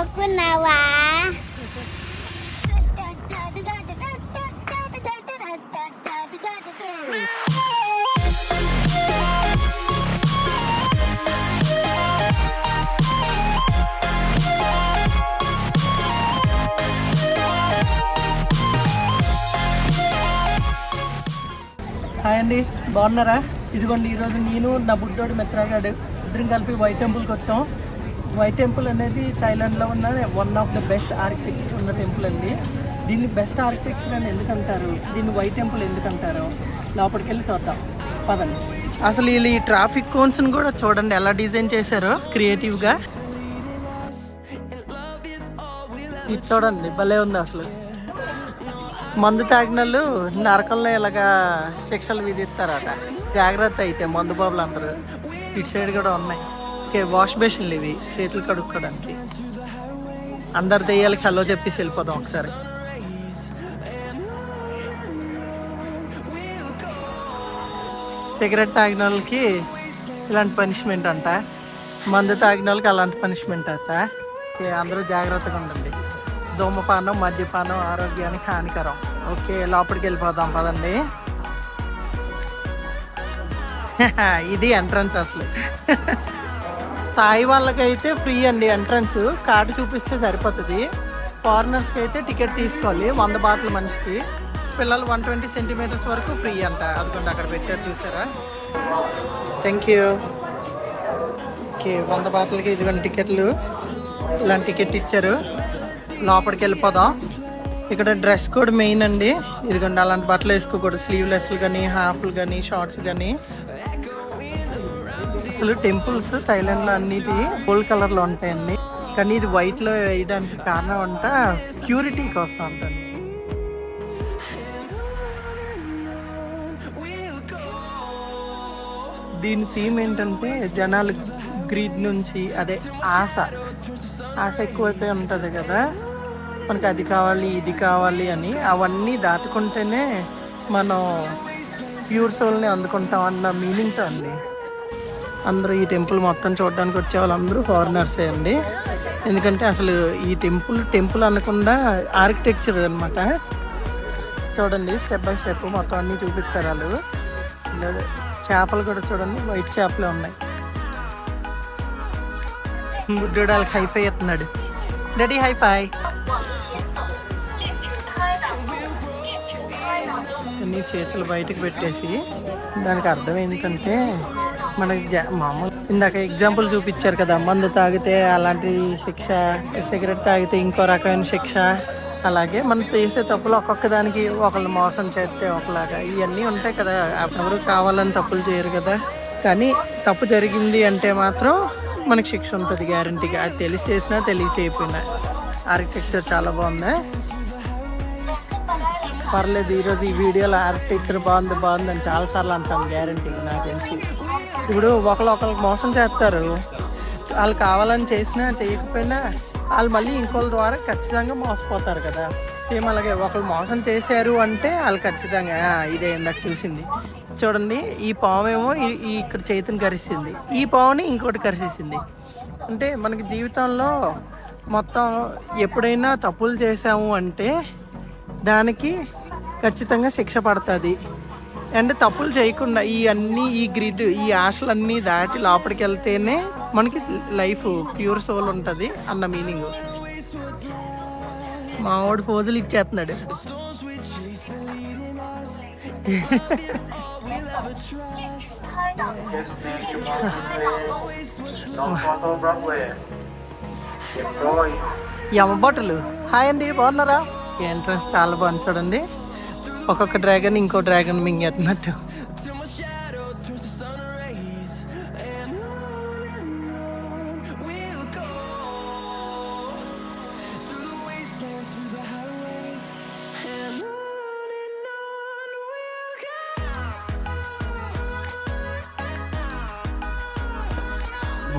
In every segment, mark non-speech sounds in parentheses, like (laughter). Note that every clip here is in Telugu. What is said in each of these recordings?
మొక్కున్నావా హాయ్ అండి బాగున్నారా? ఇదిగోండి ఈరోజు నేను నా బుడ్డోడు మిత్రగాడు ఇద్దరం కలిపి వైట్ టెంపుల్కి వచ్చాం. వైట్ టెంపుల్ అనేది థైలాండ్లో ఉన్న one of the best architecture ఉన్న టెంపుల్ అండి. దీన్ని బెస్ట్ ఆర్కిటెక్చర్ అని ఎందుకంటారు? దీన్ని వైట్ టెంపుల్ ఎందుకంటారు? లోపలికి వెళ్ళి చూద్దాం. పదండి. అసలు వీళ్ళు ఈ ట్రాఫిక్ కోన్స్ని కూడా చూడండి ఎలా డిజైన్ చేశారో క్రియేటివ్గా. ఇది చూడండి భలే ఉంది అసలు. మందు తాగినోళ్ళు నరకంలో ఇలాగా శిక్షలు విధిస్తారట. జాగ్రత్త అయితే మందు బాబులు అందరూ. ఇటు సైడ్ కూడా ఉన్నాయి. ఓకే వాష్ బేషన్లు ఇవి చేతులు కడుక్కోవడానికి. అందరి దెయ్యాలకి హలో చెప్పేసి వెళ్ళిపోదాం ఒకసారి. సిగరెట్ తాగిన వాళ్ళకి ఇలాంటి పనిష్మెంట్ అంట. మందు తాగిన వాళ్ళకి అలాంటి పనిష్మెంట్ అంట. ఓకే అందరూ జాగ్రత్తగా ఉండండి. ధూమపానం మద్యపానం ఆరోగ్యానికి హానికరం. ఓకే లోపలికి వెళ్ళిపోదాం పదండి. (laughs) ఇది ఎంట్రన్స్ అసలు. (laughs) తాయి వాళ్ళకైతే ఫ్రీ అండి ఎంట్రన్స్. కార్డు చూపిస్తే సరిపోతుంది. ఫారినర్స్కి అయితే టికెట్ తీసుకోవాలి. వంద బాటల మనిషికి. పిల్లలు వన్ ట్వంటీ సెంటీమీటర్స్ వరకు ఫ్రీ అంట. అదిగోండి అక్కడ పెట్టారు చూసారా? థ్యాంక్ యూ ఓకే వంద బాటలకి ఇదిగోండి టికెట్లు. ఇలాంటి టికెట్ ఇచ్చారు. లోపలికి వెళ్ళిపోదాం. ఇక్కడ డ్రెస్ కోడ్ మెయిన్ అండి. ఇదిగోండి అలాంటి బట్టలు వేసుకోకూడదు. స్లీవ్లెస్లు కానీ హాఫ్లు కానీ షార్ట్స్ కానీ. అసలు టెంపుల్స్ థైలాండ్లో అన్నిటి గోల్డ్ కలర్లో ఉంటాయండి. కానీ ఇది వైట్లో వేయడానికి కారణం అంట ప్యూరిటీ కోసం అంట. దీని థీమ్ ఏంటంటే జనాలు గ్రీడ్ నుంచి అదే ఆశ. ఆశ ఎక్కువైపోయి ఉంటుంది కదా. మనకి అది కావాలి ఇది కావాలి అని అవన్నీ దాటుకుంటేనే మనం ప్యూర్ సోల్ని అందుకుంటాం అన్న మీనింగ్తో అండి. అందరూ ఈ టెంపుల్ మొత్తం చూడడానికి వచ్చే వాళ్ళందరూ ఫారినర్సే అండి. ఎందుకంటే అసలు ఈ టెంపుల్ టెంపుల్ అనకుండా ఆర్కిటెక్చర్ అనమాట చూడండి స్టెప్ బై స్టెప్ మొత్తం అన్నీ చూపిస్తారు వాళ్ళు. చేపలు కూడా చూడండి వైట్ చేపలే ఉన్నాయి. బుడ్డోడు వాళ్ళకి హైఫై అవుతున్నాడు డాడీ హైఫై అన్ని చేతులు బయటకు పెట్టేసి దానికి అర్థం ఏంటంటే మనకి మామూలు ఇందాక ఎగ్జాంపుల్ చూపించారు కదా మందు తాగితే అలాంటి శిక్ష సిగరెట్ తాగితే ఇంకో రకమైన శిక్ష అలాగే మనం చేసే తప్పులు ఒక్కొక్క దానికి ఒకళ్ళు మోసం చేస్తే ఒకలాగా ఇవన్నీ ఉంటాయి కదా. ఎవరు కావాలని తప్పులు చేయరు కదా. కానీ తప్పు జరిగింది అంటే మాత్రం మనకి శిక్ష ఉంటుంది గ్యారంటీగా. అది తెలిసి చేసినా తెలియ ఆర్కిటెక్చర్ చాలా బాగుంది? పర్లేదు ఈరోజు ఈ వీడియోలో ఆర్కిటెక్చర్ బాగుంది బాగుంది అని చాలాసార్లు అంటాం గ్యారంటీ. నాకు తెలిసి. ఇప్పుడు ఒకళ్ళు ఒకరికి మోసం చేస్తారు. వాళ్ళు కావాలని చేసినా చేయకపోయినా వాళ్ళు మళ్ళీ ఇంకోళ్ళ ద్వారా ఖచ్చితంగా మోసపోతారు కదా. సేమ్ అలాగే ఒకళ్ళు మోసం చేశారు అంటే వాళ్ళు ఖచ్చితంగా "ఆ, ఇదే ఇందాక చూసింది. చూడండి ఈ పాము ఏమో ఈ ఇక్కడ చేతిని కరిసింది. ఈ పావుని ఇంకోటి కరిసేసింది. అంటే మనకి జీవితంలో మొత్తం ఎప్పుడైనా తప్పులు చేసాము అంటే దానికి ఖచ్చితంగా శిక్ష పడుతుంది. అండ్ తప్పులు చేయకుండా ఈ అన్ని ఈ గ్రిడ్ ఈ ఆశలన్నీ దాటి లోపలికి వెళ్తేనే మనకి లైఫ్ ప్యూర్ సోల్ ఉంటుంది అన్న మీనింగ్. మా వాడు పోజులు ఇచ్చేస్తున్నాడు. (laughs) యమబట్టలు హాయ్ అండి బాగున్నారా? ఎంట్రన్స్ చాలా బాగుంది చూడండి. ఒక్కొక్క డ్రాగన్ ఇంకో డ్రాగన్ మింగేస్తున్నట్టు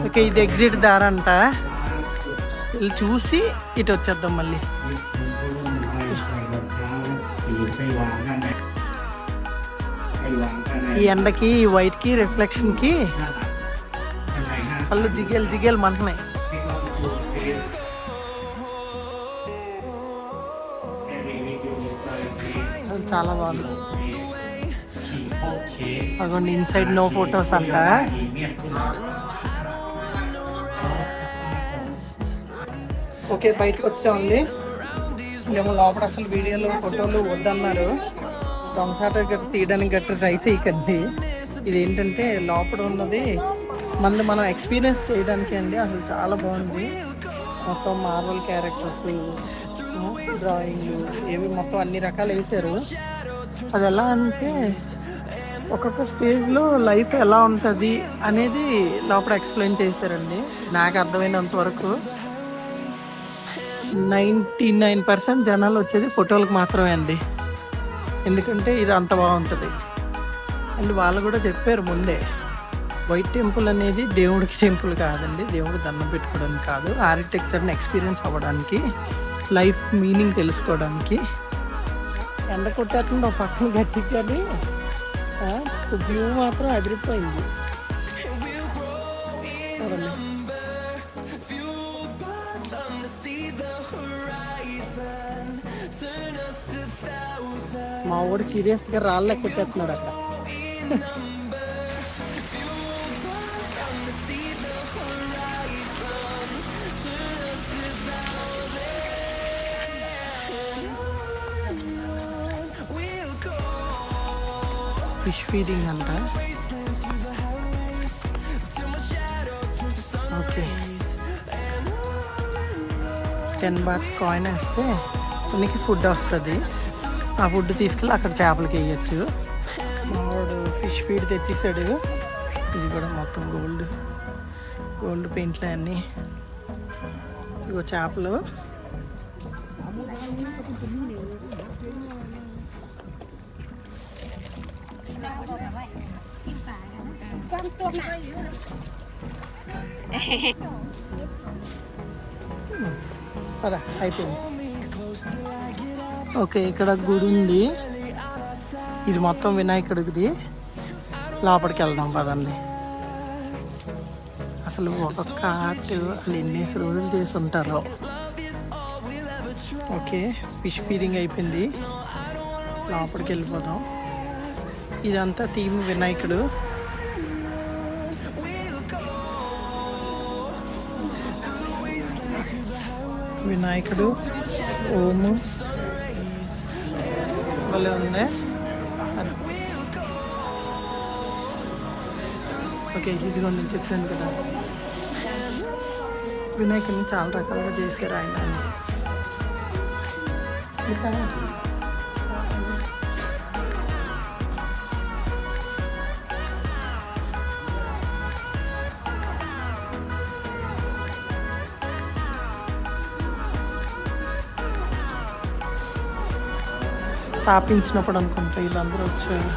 ఓకే ఇది ఎగ్జిట్ దారంట వెళ్ళి చూసి ఇటు వచ్చేద్దాం మళ్ళీ एंड की वैट की रिफ्लेक्ष कल जिगेल जिगेल मंट चला अगर इन सैड नो फ़ोटो अंत ओके बैठक वे ఏమో లోపల అసలు వీడియోలు ఫోటోలు వద్దన్నారు. దొంగచాట గట్ట తీయడానికి గట్ట ట్రై చేయకండి. ఇది ఏంటంటే లోపల ఉన్నది మనది మనం ఎక్స్పీరియన్స్ చేయడానికి అండి. అసలు చాలా బాగుంది. మొత్తం మార్వల్ క్యారెక్టర్స్ డ్రాయింగ్లు ఏవి మొత్తం అన్ని రకాలు వేసారు అది ఎలా అంటే ఒక్కొక్క స్టేజ్లో లైఫ్ ఎలా ఉంటుంది అనేది లోపల ఎక్స్ప్లెయిన్ చేశారండి. నాకు అర్థమైనంత వరకు. నైంటీ నైన్ పర్సెంట్ జనాలు వచ్చేది ఫోటోలకు మాత్రమే అండి. ఎందుకంటే ఇది అంత బాగుంటుంది. అండ్ వాళ్ళు కూడా చెప్పారు ముందే వైట్ టెంపుల్ అనేది దేవుడికి టెంపుల్ కాదండి. దేవుడు దండం పెట్టుకోవడానికి కాదు. ఆర్కిటెక్చర్ని ఎక్స్పీరియన్స్ అవ్వడానికి లైఫ్ మీనింగ్ తెలుసుకోవడానికి. ఎండ కొట్టేస్తుంది ఒక పక్కన గట్టి కానీ వ్యూ మాత్రం అదిరిపోయింది. మా వాడు సీరియస్గా రాళ్ళు ఎక్కుతున్నాడు అక్కడ. ఫిష్ ఫీడింగ్ అంట. ఓకే టెన్ బాక్స్ కాయిన్ వేస్తే మనకి ఫుడ్ వస్తుంది. ఆ ఫుడ్ తీసుకెళ్ళి అక్కడ చేపలకి వేయచ్చు. మావాడు ఫిష్ ఫీడ్ తెచ్చేసాడు. ఇది కూడా మొత్తం గోల్డ్ గోల్డ్ పెయింట్లు అన్నీ. ఇగో చేపలు. (laughs) పద అయిపోయింది. ఓకే ఇక్కడ గుడి ఉంది. ఇది మొత్తం వినాయకుడిది. లోపలికి వెళ్దాం పదండి. అసలు ఒక్కొక్క ఆర్ట్ వాళ్ళు ఎన్ని రోజులు చేసి ఉంటారో. ఓకే ఫిష్ ఫీడింగ్ అయిపోయింది. లోపలికి వెళ్ళిపోదాం. ఇదంతా థీమ్ వినాయకుడు. వినాయకుడు ఓము. భలే ఉంది. ఓకే ఇదిగో నేను చెప్పాను కదా. వినాయకుడిని చాలా రకాలుగా చేశారు ఆయన. స్థాపించినప్పుడు అనుకుంటా వీళ్ళందరూ వచ్చారు.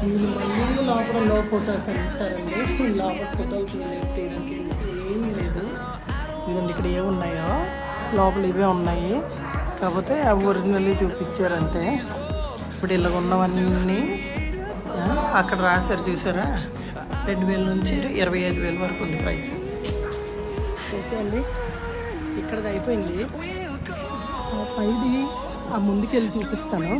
వీళ్ళు మళ్ళీ లోపల లో ఫొటోస్ అంటారండి లోపల ఫోటోలు తీయలేదు తీయడానికి ఏమీ లేదు. ఇదిగోండి ఇక్కడ ఏమున్నాయో లోపల ఇవే ఉన్నాయి. కాకపోతే అవి ఒరిజినల్లీ చూపించారు అంతే. ఇప్పుడు ఇలాగ ఉన్నవన్నీ అక్కడ రాశారు చూసారా? రెండు వేల నుంచి ఇరవై ఐదు వేల వరకు ఉంది ప్రైస్. ఓకే అండి. ఇక్కడది అయిపోయింది. ఆ పైది ఆ ముందుకెళ్ళి చూపిస్తాను.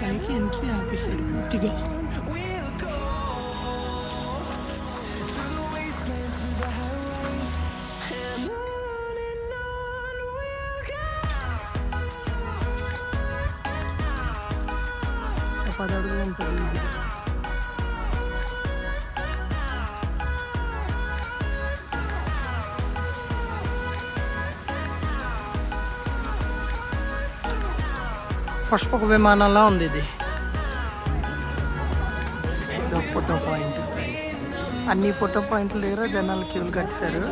పైకి ఎంట్రీ ఆపేసాడు పూర్తిగా. ఒక ఉంటుంది. పసుపు విమానంలా ఉంది ఇది. Photo point. అన్ని ఫోటో పాయింట్ల దగ్గర జనాలు క్యూలు కట్టారు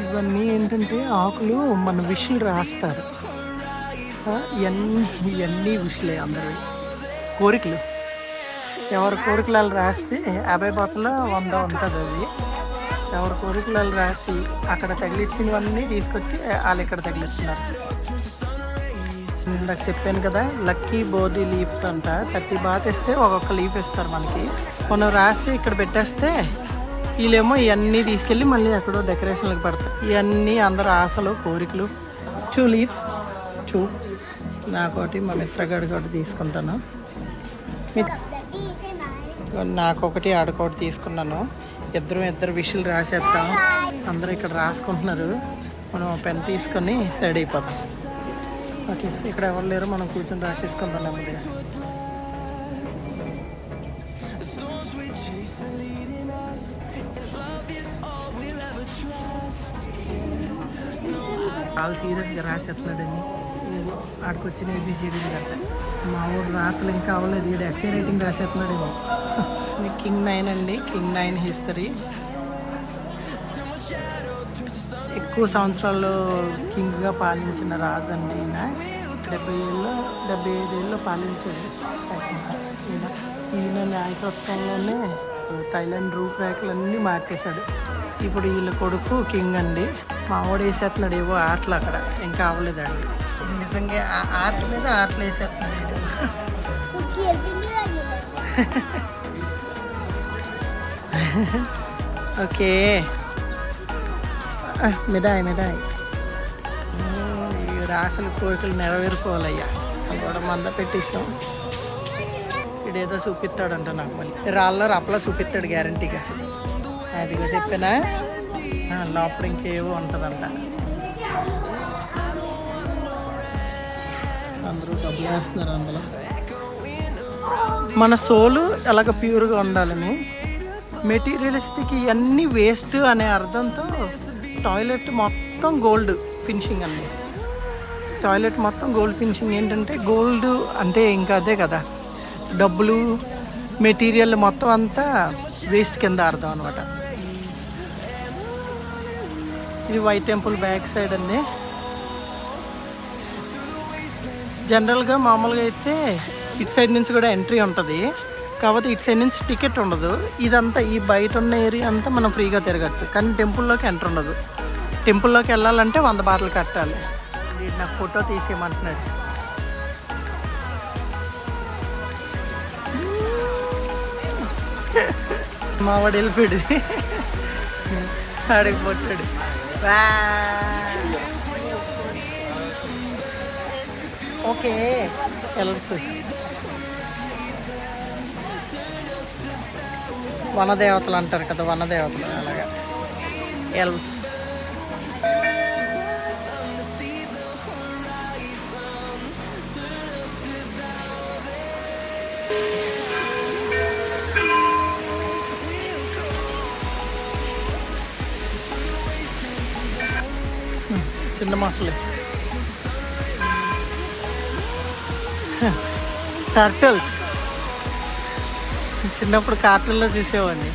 ఇవన్నీ ఏంటంటే ఆకులు మన విషులు రాస్తారు. ఇవన్నీ ఇవన్నీ విషులే అందరివి కోరికలు. ఎవరి కోరికలు వాళ్ళు రాస్తే యాభై బాతుల వంద ఉంటుంది అది. ఎవరి కోరికలు రాసి అక్కడ తగిలిచ్చినవన్నీ తీసుకొచ్చి వాళ్ళు ఇక్కడ తగిలిస్తున్నారు. ఇందాక చెప్పాను కదా లక్కీ బోర్డీ లీఫ్స్ అంట. థర్టీ బాత్ ఇస్తే ఒక్కొక్క లీఫ్ ఇస్తారు మనకి. మనం రాసి ఇక్కడ పెట్టేస్తే వీళ్ళేమో ఇవన్నీ తీసుకెళ్ళి మళ్ళీ ఎక్కడో డెకరేషన్లకు పడతాయి ఇవన్నీ అందరు ఆశలు కోరికలు. టూ లీవ్స్ టూ నాకోటి మా మిత్రగాడి ఒకటి తీసుకుంటాను. మిత్ర నాకొకటి ఒకటి ఆడకోటి తీసుకున్నాను. ఇద్దరం ఇద్దరు విషయాలు రాసేస్తాం అందరూ ఇక్కడ రాసుకుంటున్నారు. మనం పెన్ తీసుకొని సైడ్ అయిపోతాం ఓకే ఇక్కడ ఎవరు లేరు మనం కూర్చొని రాసేసుకుందాం నెమ్మదిగా. చాలా సీరియస్గా రాసేస్తున్నాడండి ఏదో ఆడికొచ్చిన ఏబిసిడీలు కదా మా ఊరు రాతలు ఇంకా అవ్వలేదు. వీడు ఎస్ఏ రైటింగ్ రాసేస్తున్నాడేమో కింగ్ నైన్ అండి. King Nine history. ఎక్కువ సంవత్సరాల్లో కింగ్గా పాలించిన రాజు అండి ఈయన. డెబ్బై ఏళ్ళు డెబ్బై ఐదు ఏళ్ళు పాలించాడు. ఈయన ఈయన నాయకత్వంలోనే థైలాండ్ రూపురేఖలన్నీ మార్చేశాడు. ఇప్పుడు వీళ్ళ కొడుకు కింగ్ అండి. మా వాడు వేసేస్తున్నాడు ఏవో ఆటలు అక్కడ. ఇంకా అవ్వలేదండి నిజంగా ఆర్ట్ మీద ఆర్ట్లు వేసేస్తున్నాడు ఓకే. ఆ, మిఠాయి మిఠాయి. ఈ రాసిన కోరికలు నెరవేరుకోవాలయ్యా. కూడా మంద పెట్టిస్తాం ఇడేదో చూపిస్తాడంట నాకు మళ్ళీ. రాళ్ళ రప్పలా చూపిస్తాడు గ్యారంటీగా. అదిగా చెప్పినా? లోపల ఇంకేవో ఉంటుందంట. అందరూ డబ్బులు వేస్తున్నారు అందులో. మన సోలు ఎలాగ ప్యూర్గా ఉండాలని మెటీరియలిస్టిక్ ఇవన్నీ వేస్ట్ అనే అర్థంతో టాయిలెట్ మొత్తం గోల్డ్ ఫినిషింగ్ అండి. టాయిలెట్ మొత్తం గోల్డ్ ఫినిషింగ్ ఏంటంటే గోల్డ్ అంటే ఇంకా అదే కదా. డబ్బులు మెటీరియల్ మొత్తం అంతా వేస్ట్ కింద అర్థం అనమాట ఇది వైట్ టెంపుల్ బ్యాక్ సైడ్ అండి. జనరల్గా మామూలుగా అయితే ఇటు సైడ్ నుంచి కూడా ఎంట్రీ ఉంటుంది. కాకపోతే ఇటు సైడ్ నుంచి టికెట్ ఉండదు. ఇదంతా ఈ బయట ఉన్న ఏరియా అంతా మనం ఫ్రీగా తిరగచ్చు. కానీ టెంపుల్లోకి ఎంటర్ ఉండదు. టెంపుల్లోకి వెళ్ళాలంటే వంద బాటలు కట్టాలి. నాకు ఫోటో తీసేయమంటున్నాడు. మావాడు వెళ్ళిపోయాడు. ఆడికి పొట్టాడు ఓకే ఎల్స్ వనదేవతలు అంటారు కదా వనదేవతలు అలాగా ఎల్స్ చిన్న మొసలి Turtles. చిన్నప్పుడు కార్టూన్లో చూసేవాడిని.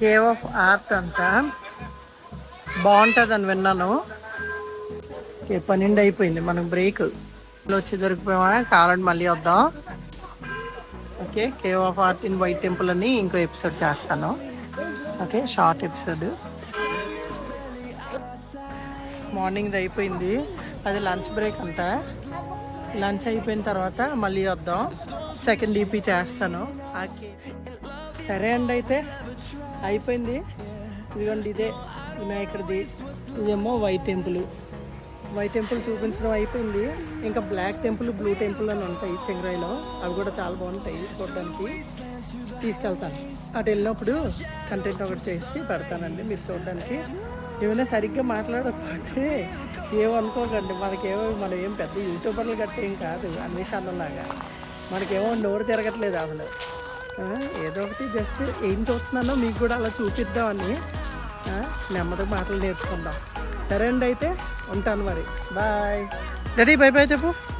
కేవ్ ఆఫ్ ఆర్ట్ అంట బాగుంటుంది అని విన్నాను పన్నెండు అయిపోయింది మనకు బ్రేక్. వచ్చి దొరికిపోయామా? కావాలంటే మళ్ళీ వద్దాం. Okay cave of art in White Temple అని ఇంకో ఎపిసోడ్ చేస్తాను. ఓకే షార్ట్ ఎపిసోడ్ మార్నింగ్ అయిపోయింది. అది లంచ్ బ్రేక్ అంట లంచ్ అయిపోయిన తర్వాత మళ్ళీ వద్దాం. సెకండ్ ఈపీ చేస్తాను. ఓకే సరే అండి అయితే. అయిపోయింది. ఇదిగోండి ఇదే. వినాయకుడిది ఇదేమో వైట్ టెంపుల్ వైట్ టెంపుల్ చూపించడం అయిపోయింది. ఇంకా బ్లాక్ టెంపుల్ బ్లూ టెంపుల్ అని ఉంటాయి చెంగరాయిలో. అవి కూడా చాలా బాగుంటాయి చూడడానికి. తీసుకెళ్తాను. అటు వెళ్ళినప్పుడు కంటెంట్ ఒకటి చేసి పెడతానండి మీరు చూడడానికి. ఏమైనా సరిగ్గా మాట్లాడకపోతే ఏమనుకోకండి. మనకేమో మనం ఏం పెద్ద యూట్యూబర్లు గట్టేం కాదు అన్వేషణలాగా మనకేమో నోరు తిరగట్లేదు అసలు. ఏదో ఒకటి జస్ట్ ఏం చూస్తున్నానో మీకు కూడా అలా చూపిద్దామని నెమ్మదిగా మాటలు నేర్చుకుందాం. సరే అండి అయితే. ఉంటాను మరి. బాయ్. డాడీ బై బాయ్ చెప్పు.